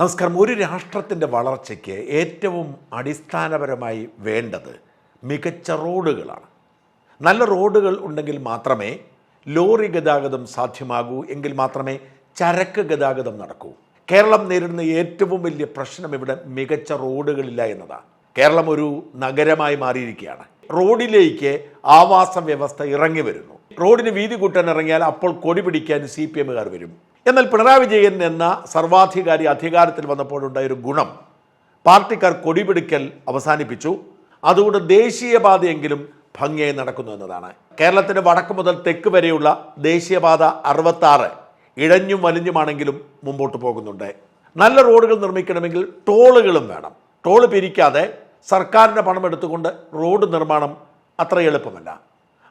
നമസ്കാരം. ഒരു രാഷ്ട്രത്തിന്റെ വളർച്ചയ്ക്ക് ഏറ്റവും അടിസ്ഥാനപരമായി വേണ്ടത് മികച്ച റോഡുകളാണ്. നല്ല റോഡുകൾ ഉണ്ടെങ്കിൽ മാത്രമേ ലോറി ഗതാഗതം സാധ്യമാകൂ എങ്കിൽ മാത്രമേ ചരക്ക് ഗതാഗതം നടക്കൂ. കേരളം നേരിടുന്ന ഏറ്റവും വലിയ പ്രശ്നം ഇവിടെ മികച്ച റോഡുകളില്ല എന്നതാണ്. കേരളം ഒരു നഗരമായി മാറിയിരിക്കുകയാണ്. റോഡിലേക്ക് ആവാസ വ്യവസ്ഥ ഇറങ്ങി വരുന്നു. റോഡിന് വീതി കൂട്ടാൻ ഇറങ്ങിയാൽ അപ്പോൾ കൊടി പിടിക്കാൻ സി പി എമ്മുകാർ വരും. എന്നാൽ പിണറായി വിജയൻ എന്ന സർവാധികാരി അധികാരത്തിൽ വന്നപ്പോഴുണ്ടായ ഒരു ഗുണം. പാർട്ടിക്കാർ കൊടിപിടിക്കൽ അവസാനിപ്പിച്ചു. അതുകൊണ്ട് ദേശീയപാതയെങ്കിലും ഭംഗിയായി നടക്കുന്നു എന്നതാണ്. കേരളത്തിന്റെ വടക്ക് മുതൽ തെക്ക് വരെയുള്ള ദേശീയപാത അറുപത്താറ് ഇഴഞ്ഞും വലിഞ്ഞുമാണെങ്കിലും മുമ്പോട്ട് പോകുന്നുണ്ട്. നല്ല റോഡുകൾ നിർമ്മിക്കണമെങ്കിൽ ടോളുകളും വേണം. ടോൾ പിരിക്കാതെ സർക്കാരിന്റെ പണം എടുത്തുകൊണ്ട് റോഡ് നിർമ്മാണം അത്ര എളുപ്പമല്ല.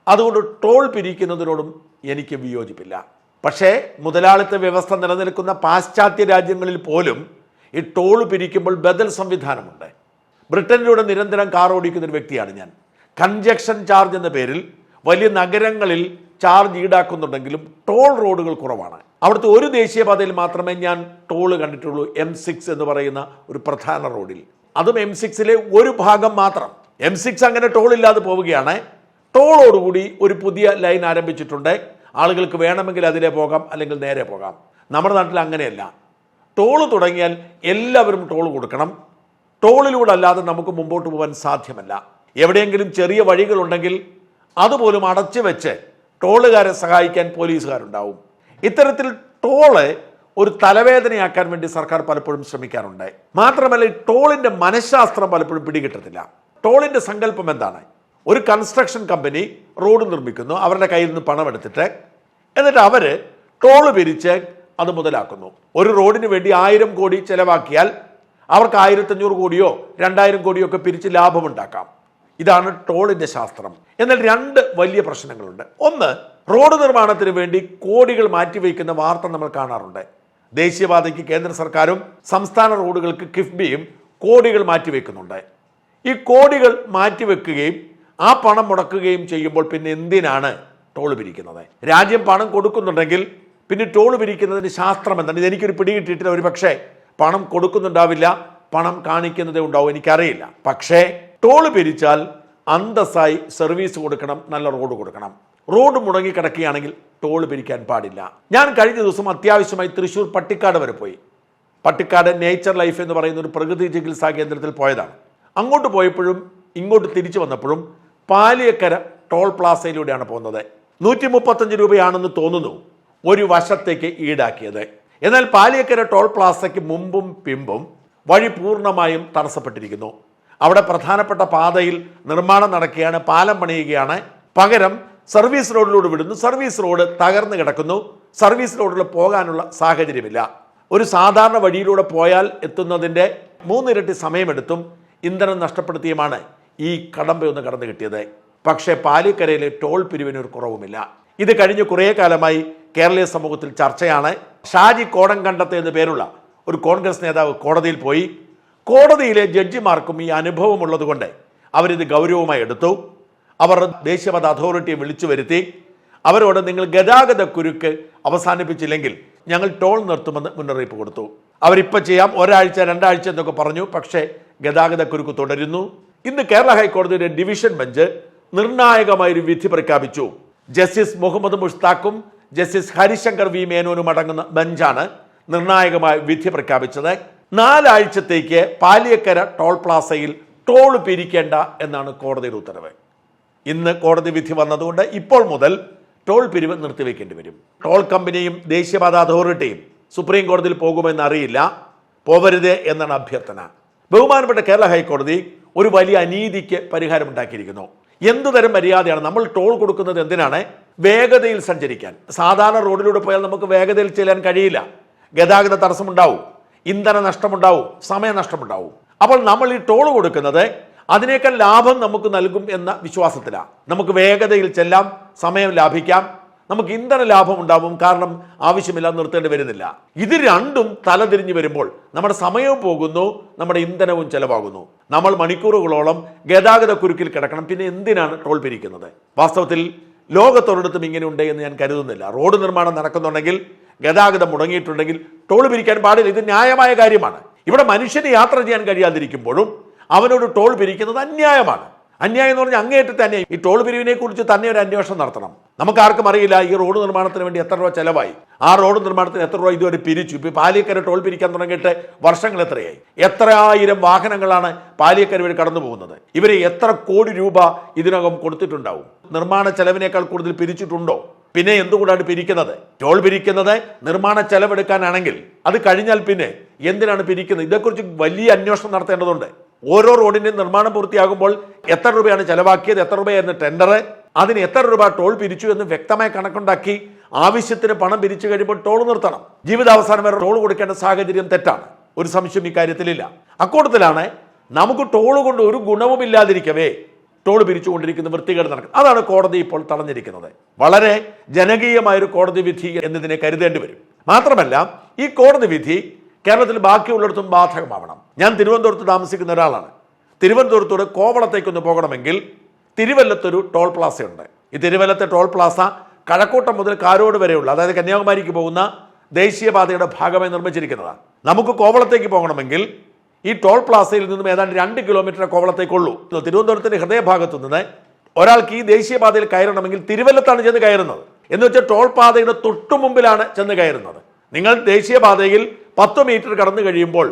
അതുകൊണ്ട് ടോൾ പിരിക്കുന്നതിനോടും എനിക്ക് വിയോജിപ്പില്ല. പക്ഷേ മുതലാളിത്ത വ്യവസ്ഥ നിലനിൽക്കുന്ന പാശ്ചാത്യ രാജ്യങ്ങളിൽ പോലും ഈ ടോൾ പിരിക്കുമ്പോൾ ബദൽ സംവിധാനമുണ്ട്. ബ്രിട്ടനിലൂടെ നിരന്തരം കാർ ഓടിക്കുന്ന ഒരു വ്യക്തിയാണ് ഞാൻ. കൺജക്ഷൻ ചാർജ് എന്ന പേരിൽ വലിയ നഗരങ്ങളിൽ ചാർജ് ഈടാക്കുന്നുണ്ടെങ്കിലും ടോൾ റോഡുകൾ കുറവാണ്. അവിടുത്തെ ഒരു ദേശീയപാതയിൽ മാത്രമേ ഞാൻ ടോൾ കണ്ടിട്ടുള്ളൂ എം സിക്സ് എന്ന് പറയുന്ന ഒരു പ്രധാന റോഡിൽ. അതും എം സിക്സിലെ ഒരു ഭാഗം മാത്രം. എം സിക്സ് അങ്ങനെ ടോൾ ഇല്ലാതെ പോവുകയാണ്. ടോളോടുകൂടി ഒരു പുതിയ ലൈൻ ആരംഭിച്ചിട്ടുണ്ട്. ആളുകൾക്ക് വേണമെങ്കിൽ അതിലെ പോകാം അല്ലെങ്കിൽ നേരെ പോകാം. നമ്മുടെ നാട്ടിൽ അങ്ങനെയല്ല. ടോൾ തുടങ്ങിയാൽ എല്ലാവരും ടോൾ കൊടുക്കണം. ടോളിലൂടെ അല്ലാതെ നമുക്ക് മുമ്പോട്ട് പോകാൻ സാധ്യമല്ല. എവിടെയെങ്കിലും ചെറിയ വഴികളുണ്ടെങ്കിൽ അതുപോലും അടച്ചു വെച്ച് ടോളുകാരെ സഹായിക്കാൻ പോലീസുകാരുണ്ടാവും. ഇത്തരത്തിൽ ടോൾ ഒരു തലവേദനയാക്കാൻ വേണ്ടി സർക്കാർ പലപ്പോഴും ശ്രമിക്കാറുണ്ട്. മാത്രമല്ല ഈ ടോളിന്റെ മനഃശാസ്ത്രം പലപ്പോഴും പിടികിട്ടത്തില്ല. ടോളിന്റെ സങ്കല്പം എന്താണ്? ഒരു കൺസ്ട്രക്ഷൻ കമ്പനി റോഡ് നിർമ്മിക്കുന്നു അവരുടെ കയ്യിൽ നിന്ന് പണം എടുത്തിട്ട്. എന്നിട്ട് അവർ ടോൾ പിരിച്ച് അത് മുതലാക്കുന്നു. ഒരു റോഡിന് വേണ്ടി ആയിരം കോടി ചെലവാക്കിയാൽ അവർക്ക് ആയിരത്തഞ്ഞൂറ് കോടിയോ രണ്ടായിരം കോടിയോ ഒക്കെ പിരിച്ച് ലാഭമുണ്ടാക്കാം ഇതാണ് ടോളിന്റെ ശാസ്ത്രം. എന്നാൽ രണ്ട് വലിയ പ്രശ്നങ്ങളുണ്ട്. ഒന്ന് റോഡ് നിർമ്മാണത്തിന് വേണ്ടി കോടികൾ മാറ്റിവെക്കുന്ന വാർത്ത നമ്മൾ കാണാറുണ്ട്. ദേശീയപാതയ്ക്ക് കേന്ദ്ര സർക്കാരും സംസ്ഥാന റോഡുകൾക്ക് കിഫ്ബിയും കോടികൾ മാറ്റിവെക്കുന്നുണ്ട്. ഈ കോടികൾ മാറ്റിവെക്കുകയും ആ പണം മുടക്കുകയും ചെയ്യുമ്പോൾ പിന്നെ എന്തിനാണ് ടോൾ പിരിക്കുന്നത്? രാജ്യം പണം കൊടുക്കുന്നുണ്ടെങ്കിൽ പിന്നെ ടോൾ പിരിക്കുന്നതിന് ശാസ്ത്രം എന്താണ് ഇതെനിക്കൊരു പിടികിട്ടിയിട്ടില്ല ഒരു പക്ഷേ. പണം കൊടുക്കുന്നുണ്ടാവില്ല പണം കാണിക്കുന്നതേ ഉണ്ടാവും എനിക്കറിയില്ല. പക്ഷേ ടോൾ പിരിച്ചാൽ അന്തസ്സായി സർവീസ് കൊടുക്കണം നല്ല റോഡ് കൊടുക്കണം. റോഡ് മുടങ്ങി കിടക്കുകയാണെങ്കിൽ ടോൾ പിരിക്കാൻ പാടില്ല. ഞാൻ കഴിഞ്ഞ ദിവസം അത്യാവശ്യമായി തൃശ്ശൂർ പട്ടിക്കാട് വരെ പോയി. പട്ടിക്കാട് നേച്ചർ ലൈഫ് എന്ന് പറയുന്ന ഒരു പ്രകൃതി ചികിത്സാ കേന്ദ്രത്തിൽ പോയതാണ്. അങ്ങോട്ട് പോയപ്പോഴും ഇങ്ങോട്ട് തിരിച്ചു വന്നപ്പോഴും പാലിയക്കര ടോൾ പ്ലാസയിലൂടെയാണ് പോകുന്നത്. നൂറ്റി മുപ്പത്തഞ്ച് രൂപയാണെന്ന് തോന്നുന്നു ഒരു വശത്തേക്ക് ഈടാക്കിയത്. എന്നാൽ പാലിയക്കര ടോൾ പ്ലാസയ്ക്ക് മുമ്പും പിമ്പും വഴി പൂർണമായും തടസ്സപ്പെട്ടിരിക്കുന്നു. അവിടെ പ്രധാനപ്പെട്ട പാതയിൽ നിർമ്മാണം നടക്കുകയാണ് പാലം പണിയുകയാണ്. പകരം സർവീസ് റോഡിലൂടെ വിടുന്നു. സർവീസ് റോഡ് തകർന്നു കിടക്കുന്നു. സർവീസ് റോഡിൽ പോകാനുള്ള സാഹചര്യമില്ല. ഒരു സാധാരണ വഴിയിലൂടെ പോയാൽ എത്തുന്നതിന്റെ മൂന്നിരട്ടി സമയമെടുത്തും ഇന്ധനം നഷ്ടപ്പെടുത്തിയുമാണ് ഈ കടമ്പയൊന്ന് കടന്നു കിട്ടിയത്. പക്ഷേ പാലിക്കരയിലെ ടോൾ പിരിവിനൊരു കുറവുമില്ല. ഇത് കഴിഞ്ഞ് കുറേ കാലമായി കേരളീയ സമൂഹത്തിൽ ചർച്ചയാണ്. ഷാജി കോടംകണ്ടത്ത് എന്ന് പേരുള്ള ഒരു കോൺഗ്രസ് നേതാവ് കോടതിയിൽ പോയി. കോടതിയിലെ ജഡ്ജിമാർക്കും ഈ അനുഭവമുള്ളതുകൊണ്ട് അവരിത് ഗൗരവമായി എടുത്തു. അവർ ദേശീയപഥ അതോറിറ്റിയെ വിളിച്ചു വരുത്തി. അവരോട് നിങ്ങൾ ഗതാഗത കുരുക്ക് അവസാനിപ്പിച്ചില്ലെങ്കിൽ ഞങ്ങൾ ടോൾ നിർത്തുമെന്ന് മുന്നറിയിപ്പ് കൊടുത്തു. അവരിപ്പോൾ ചെയ്യാം. ഒരാഴ്ച രണ്ടാഴ്ച എന്നൊക്കെ പറഞ്ഞു. പക്ഷേ ഗതാഗത കുരുക്ക് തുടരുന്നു. ഇന്ന് കേരള ഹൈക്കോടതിയുടെ ഡിവിഷൻ ബെഞ്ച് നിർണായകമായ ഒരു വിധി പ്രഖ്യാപിച്ചു. ജസ്റ്റിസ് മുഹമ്മദ് മുഷ്താഖും ജസ്റ്റിസ് ഹരിശങ്കർ വി മേനോനും അടങ്ങുന്ന ബെഞ്ചാണ് നിർണായകമായ വിധി പ്രഖ്യാപിച്ചത്. നാലാഴ്ചത്തേക്ക് പാലിയക്കര ടോൾ പ്ലാസയിൽ ടോൾ പിരിക്കേണ്ട എന്നാണ് കോടതിയുടെ ഉത്തരവ്. ഇന്ന് കോടതി വിധി വന്നതുകൊണ്ട് ഇപ്പോൾ മുതൽ ടോൾ പിരിവ് നിർത്തിവെക്കേണ്ടി വരും. ടോൾ കമ്പനിയും ദേശീയപാത അതോറിറ്റിയും സുപ്രീം കോടതിയിൽ പോകുമെന്ന് അറിയില്ല. പോവരുത് എന്നാണ് അഭ്യർത്ഥന. ബഹുമാനപ്പെട്ട കേരള ഹൈക്കോടതി ഒരു വലിയ അനീതിക്ക് പരിഹാരമുണ്ടാക്കിയിരിക്കുന്നു. ഉണ്ടാക്കിയിരിക്കുന്നു തരം മര്യാദയാണ് നമ്മൾ ടോൾ കൊടുക്കുന്നത് എന്തിനാണ്? വേഗതയിൽ സഞ്ചരിക്കാൻ. സാധാരണ റോഡിലൂടെ പോയാൽ നമുക്ക് വേഗതയിൽ ചെല്ലാൻ കഴിയില്ല. ഗതാഗത തടസ്സമുണ്ടാവും. ഇന്ധന നഷ്ടമുണ്ടാവും. സമയനഷ്ടമുണ്ടാവും അപ്പോൾ നമ്മൾ ഈ ടോൾ കൊടുക്കുന്നത് അതിനേക്കാൾ ലാഭം നമുക്ക് നൽകും എന്ന വിശ്വാസത്തിലാണ്. നമുക്ക് വേഗതയിൽ ചെല്ലാം സമയം ലാഭിക്കാം. നമുക്ക് ഇന്ധന ലാഭം ഉണ്ടാവും കാരണം ആവശ്യമില്ല നിർത്തേണ്ടി വരുന്നില്ല. ഇത് രണ്ടും തലതിരിഞ്ഞു വരുമ്പോൾ നമ്മുടെ സമയവും പോകുന്നു നമ്മുടെ ഇന്ധനവും ചെലവാകുന്നു. നമ്മൾ മണിക്കൂറുകളോളം ഗതാഗത കുരുക്കിൽ കിടക്കണം പിന്നെ എന്തിനാണ് ടോൾ പിരിക്കുന്നത്? വാസ്തവത്തിൽ ലോകത്തൊരിടത്തും ഇങ്ങനെ ഉണ്ട് എന്ന് ഞാൻ കരുതുന്നില്ല. റോഡ് നിർമ്മാണം നടക്കുന്നുണ്ടെങ്കിൽ ഗതാഗതം മുടങ്ങിയിട്ടുണ്ടെങ്കിൽ ടോൾ പിരിക്കാൻ പാടില്ല. ഇത് ന്യായമായ കാര്യമാണ്. ഇവിടെ മനുഷ്യന് യാത്ര ചെയ്യാൻ കഴിയാതിരിക്കുമ്പോഴും അവനോട് ടോൾ പിരിക്കുന്നത് അന്യായമാണ്. അന്യായം എന്ന് പറഞ്ഞാൽ അങ്ങേയറ്റത്തെ തന്നെ ഈ ടോൾ പിരിവിനെ കുറിച്ച് തന്നെ ഒരു അന്വേഷണം നടത്തണം. നമുക്ക് ആർക്കും അറിയില്ല ഈ റോഡ് നിർമ്മാണത്തിന് വേണ്ടി എത്ര രൂപ ചെലവായി. ആ റോഡ് നിർമ്മാണത്തിന് എത്ര രൂപ ഇതുവരെ പിരിച്ചു. ഇപ്പൊ പാലിയക്കര ടോൾ പിരിക്കാൻ തുടങ്ങിയിട്ട് വർഷങ്ങൾ എത്രയായി? എത്ര ആയിരം വാഹനങ്ങളാണ് പാലിയക്കര വഴി കടന്നു പോകുന്നത്? ഇവർ എത്ര കോടി രൂപ ഇതിനകം കൊടുത്തിട്ടുണ്ടാവും? നിർമ്മാണ ചെലവിനേക്കാൾ കൂടുതൽ പിരിച്ചിട്ടുണ്ടോ? പിന്നെ എന്തുകൊണ്ടാണ് പിരിക്കുന്നത്? ടോൾ പിരിക്കുന്നത് നിർമ്മാണ ചെലവെടുക്കാനാണെങ്കിൽ അത് കഴിഞ്ഞാൽ പിന്നെ എന്തിനാണ് പിരിക്കുന്നത്? ഇതേക്കുറിച്ച് വലിയ അന്വേഷണം നടത്തേണ്ടതുണ്ട്. ഓരോ റോഡിന്റെയും നിർമ്മാണം പൂർത്തിയാകുമ്പോൾ എത്ര രൂപയാണ് ചെലവാക്കിയത് എത്ര രൂപയായിരുന്നു ടെൻഡർ അതിന് എത്ര രൂപ ടോൾ പിരിച്ചു എന്ന് വ്യക്തമായി കണക്കുണ്ടാക്കി ആവശ്യത്തിന് പണം പിരിച്ചു കഴിയുമ്പോൾ ടോൾ നിർത്തണം. ജീവിതാവസാനം വരെ ടോൾ കൊടുക്കേണ്ട സാഹചര്യം തെറ്റാണ്. ഒരു സംശയം ഇക്കാര്യത്തിലില്ല അക്കൂട്ടത്തിലാണ് നമുക്ക് ടോൾ കൊണ്ട് ഒരു ഗുണവും ഇല്ലാതിരിക്കവേ ടോൾ പിരിച്ചുകൊണ്ടിരിക്കുന്ന വൃത്തികേട് നടക്കും അതാണ് കോടതി ഇപ്പോൾ തടഞ്ഞിരിക്കുന്നത്. വളരെ ജനകീയമായൊരു കോടതി വിധി എന്നതിനെ കരുതേണ്ടി വരും. മാത്രമല്ല ഈ കോടതി വിധി കേരളത്തിൽ ബാക്കിയുള്ളിടത്തും ബാധകമാവണം. ഞാൻ തിരുവനന്തപുരത്ത് താമസിക്കുന്ന ഒരാളാണ്. തിരുവനന്തപുരത്തോട് കോവളത്തേക്കൊന്ന് പോകണമെങ്കിൽ തിരുവല്ലത്തൊരു ടോൾ പ്ലാസയുണ്ട്. ഈ തിരുവല്ലത്തെ ടോൾ പ്ലാസ കഴക്കൂട്ടം മുതൽ കാരോട് വരെയുള്ള അതായത് കന്യാകുമാരിക്ക് പോകുന്ന ദേശീയപാതയുടെ ഭാഗമായി നിർമ്മിച്ചിരിക്കുന്നതാണ് നമുക്ക് കോവളത്തേക്ക് പോകണമെങ്കിൽ ഈ ടോൾ പ്ലാസയിൽ നിന്നും ഏതാണ്ട് രണ്ട് കിലോമീറ്റർ കോവളത്തേക്കുള്ളൂ. തിരുവനന്തപുരത്തിന്റെ ഹൃദയഭാഗത്തു നിന്ന് ഒരാൾക്ക് ഈ ദേശീയപാതയിൽ കയറണമെങ്കിൽ തിരുവല്ലത്താണ് ചെന്ന് കയറുന്നത്. എന്ന് വെച്ചാൽ ടോൾ പാതയുടെ തൊട്ടു മുമ്പിലാണ് ചെന്ന് കയറുന്നത്. നിങ്ങൾ ദേശീയപാതയിൽ പത്ത് മീറ്റർ കടന്നു കഴിയുമ്പോൾ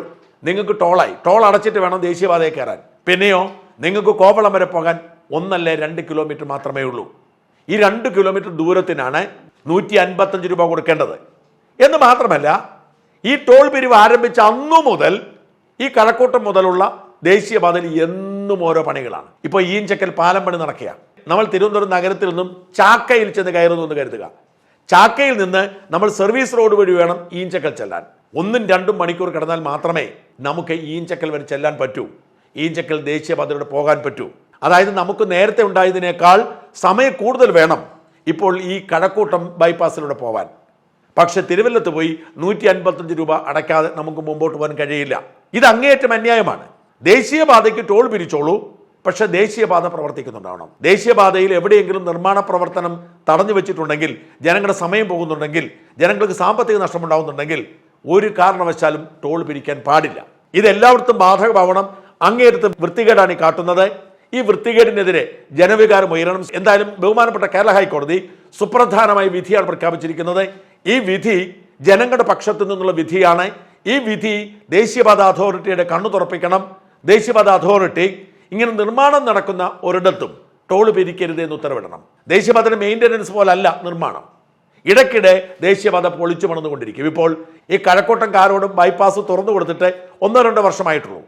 നിങ്ങൾക്ക് ടോളായി. ടോൾ അടച്ചിട്ട് വേണം ദേശീയപാതയിൽ കയറാൻ. പിന്നെയോ നിങ്ങൾക്ക് കോവളം വരെ പോകാൻ ഒന്നല്ലേ രണ്ട് കിലോമീറ്റർ മാത്രമേ ഉള്ളൂ. ഈ രണ്ട് കിലോമീറ്റർ ദൂരത്തിനാണ് നൂറ്റി അൻപത്തഞ്ച് രൂപ കൊടുക്കേണ്ടത്. എന്ന് മാത്രമല്ല ഈ ടോൾ പിരിവ് ആരംഭിച്ച അന്നു മുതൽ ഈ കഴക്കൂട്ടം മുതലുള്ള ദേശീയപാതയിൽ എന്നും ഓരോ പണികളാണ്. ഇപ്പോൾ ഈഞ്ചക്കൽ പാലം പണി നടക്കുക നമ്മൾ തിരുവനന്തപുരം നഗരത്തിൽ നിന്നും ചാക്കയിൽ ചെന്ന് കയറുന്നു എന്ന് കരുതുക. ചാക്കയിൽ നിന്ന് നമ്മൾ സർവീസ് റോഡ് വഴി വേണം ഈഞ്ചക്കൽ ചെല്ലാൻ. ഒന്നും രണ്ടും മണിക്കൂർ കിടന്നാൽ മാത്രമേ നമുക്ക് ഈഞ്ചക്കൽ വരെ ചെല്ലാൻ പറ്റൂ. ഈഞ്ചക്കൽ ദേശീയപാതയിലൂടെ പോകാൻ പറ്റൂ. അതായത് നമുക്ക് നേരത്തെ ഉണ്ടായതിനേക്കാൾ സമയം കൂടുതൽ വേണം ഇപ്പോൾ ഈ കഴക്കൂട്ടം ബൈപ്പാസിലൂടെ പോവാൻ. പക്ഷെ തിരുവല്ലത്ത് പോയി നൂറ്റി അൻപത്തഞ്ച് രൂപ അടയ്ക്കാതെ നമുക്ക് മുമ്പോട്ട് പോകാൻ കഴിയില്ല. ഇത് അങ്ങേയറ്റം അന്യായമാണ്. ദേശീയപാതയ്ക്ക് ടോൾ പിരിച്ചോളൂ. പക്ഷെ ദേശീയപാത പ്രവർത്തിക്കുന്നുണ്ടാവണം. ദേശീയപാതയിൽ എവിടെയെങ്കിലും നിർമ്മാണ പ്രവർത്തനം തടഞ്ഞു വെച്ചിട്ടുണ്ടെങ്കിൽ ജനങ്ങളുടെ സമയം പോകുന്നുണ്ടെങ്കിൽ ജനങ്ങൾക്ക് സാമ്പത്തിക നഷ്ടമുണ്ടാകുന്നുണ്ടെങ്കിൽ ഒരു കാരണവശാലും ടോൾ പിരിക്കാൻ പാടില്ല. ഇതെല്ലാവർക്കും ബാധകമാവണം. അങ്ങേയറ്റത്ത് വൃത്തികേടാണ് ഈ കാട്ടുന്നത്. ഈ വൃത്തികേടിനെതിരെ ജനവികാരം ഉയരണം. എന്തായാലും ബഹുമാനപ്പെട്ട കേരള ഹൈക്കോടതി സുപ്രധാനമായ വിധിയാണ് പ്രഖ്യാപിച്ചിരിക്കുന്നത്. ഈ വിധി ജനങ്ങളുടെ പക്ഷത്തു നിന്നുള്ള വിധിയാണ്. ഈ വിധി ദേശീയപാത അതോറിറ്റിയുടെ കണ്ണു തുറപ്പിക്കണം. ദേശീയപാത അതോറിറ്റി ഇങ്ങനെ നിർമ്മാണം നടക്കുന്ന ഒരിടത്തും ടോൾ പിരിക്കരുത് എന്ന് ഉത്തരവിടണം. ദേശീയപാതയുടെ മെയിന്റനൻസ് പോലല്ല നിർമ്മാണം. ഇടയ്ക്കിടെ ദേശീയപാത പൊളിച്ചു പണിതുകൊണ്ടിരിക്കും. ഇപ്പോൾ ഈ കഴക്കൂട്ടം കാരോടും ബൈപ്പാസ് തുറന്നു കൊടുത്തിട്ട് ഒന്നോ രണ്ടോ വർഷമായിട്ടുള്ളൂ.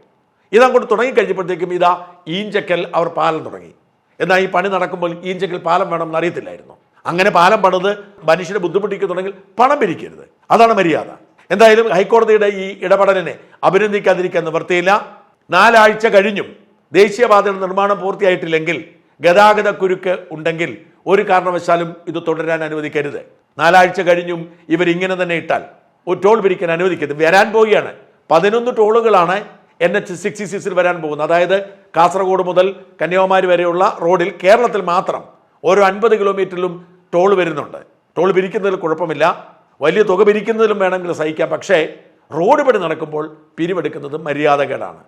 ഇതങ്ങോട്ട് തുടങ്ങിക്കഴിഞ്ഞപ്പോഴത്തേക്കും ഇതാ ഈഞ്ചക്കൽ അവർ പാലം തുടങ്ങി. എന്നാൽ ഈ പണി നടക്കുമ്പോൾ ഈഞ്ചക്കൽ പാലം വേണമെന്ന് അറിയത്തില്ലായിരുന്നു. അങ്ങനെ പാലം പണിത് മനുഷ്യനെ ബുദ്ധിമുട്ടിക്കുന്നുണ്ടെങ്കിൽ പണം പിരിക്കരുത്. അതാണ് മര്യാദ. എന്തായാലും ഹൈക്കോടതിയുടെ ഈ ഇടപെടലിനെ അഭിനന്ദിക്കാതിരിക്കാൻ നിവർത്തിയില്ല നാലാഴ്ച കഴിഞ്ഞും ദേശീയപാതയുടെ നിർമ്മാണം പൂർത്തിയായിട്ടില്ലെങ്കിൽ ഗതാഗത കുരുക്ക് ഉണ്ടെങ്കിൽ ഒരു കാരണവശാലും ഇത് തുടരാൻ അനുവദിക്കരുത്. നാലാഴ്ച കഴിഞ്ഞും ഇവരിങ്ങനെ തന്നെ ഇട്ടാൽ. ഒരു ടോൾ പിരിക്കാൻ അനുവദിക്കരുത്. വരാൻ പോവുകയാണ്. പതിനൊന്ന് ടോളുകളാണ് എൻ എച്ച് സിക്സ്റ്റി സിക്സിൽ വരാൻ പോകുന്നത്. അതായത് കാസർഗോഡ് മുതൽ കന്യാകുമാരി വരെയുള്ള റോഡിൽ കേരളത്തിൽ മാത്രം ഓരോ അൻപത് കിലോമീറ്ററിലും ടോൾ വരുന്നുണ്ട്. ടോൾ പിരിക്കുന്നതിൽ കുഴപ്പമില്ല. വലിയ തുക പിരിക്കുന്നതിലും വേണമെങ്കിൽ സഹിക്കാം. പക്ഷേ റോഡ് പണി നടക്കുമ്പോൾ പിരിവെടുക്കുന്നത് മര്യാദകേടാണ്.